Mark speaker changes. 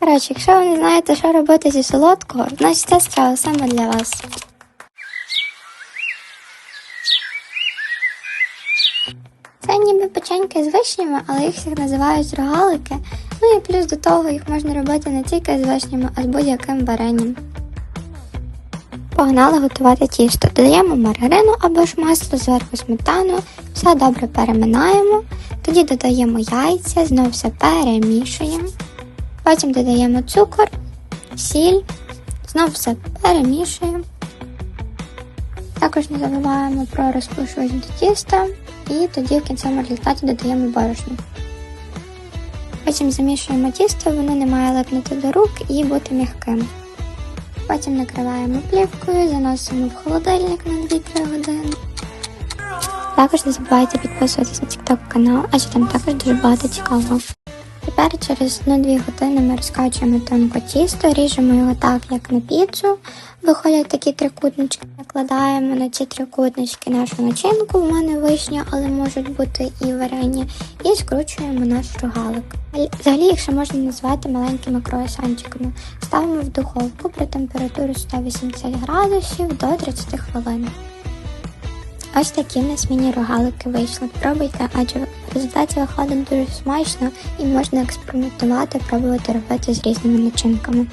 Speaker 1: Коротше, якщо ви не знаєте, що робити зі солодкого, значить ця страва саме для вас. Це ніби печеньки з вишнями, але їх всіх називають рогалики. Ну і плюс до того їх можна робити не тільки з вишнями, а з будь-яким варенням. Погнали готувати тісто. Додаємо маргарину або ж масло, зверху сметану, все добре переминаємо. Тоді додаємо яйця, знову все перемішуємо. Потім додаємо цукор, сіль, знову все перемішуємо. Також не забуваємо про розпушувач до тіста і тоді в кінцевому результаті додаємо борошно. Потім замішуємо тісто, воно не має липнути до рук і бути м'яким. Потім накриваємо плівкою, заносимо в холодильник на 2-3 години. Також не забувайте підписуватись на TikTok канал, адже там також дуже багато цікавого. Тепер через 1-2 години ми розкачуємо тонко тісто, ріжемо його так, як на піцу. Виходять такі трикутнички. Накладаємо на ці трикутнички нашу начинку, в мене вишня, але можуть бути і варення, і скручуємо наш рогалик. Взагалі, ще можна назвати маленькими круасанчиками. Ставимо в духовку при температурі 180 градусів до 30 хвилин. Ось такі в нас міні-рогалики вийшли. Пробуйте, адже в результаті виходить дуже смачно і можна експериментувати, пробувати робити з різними начинками.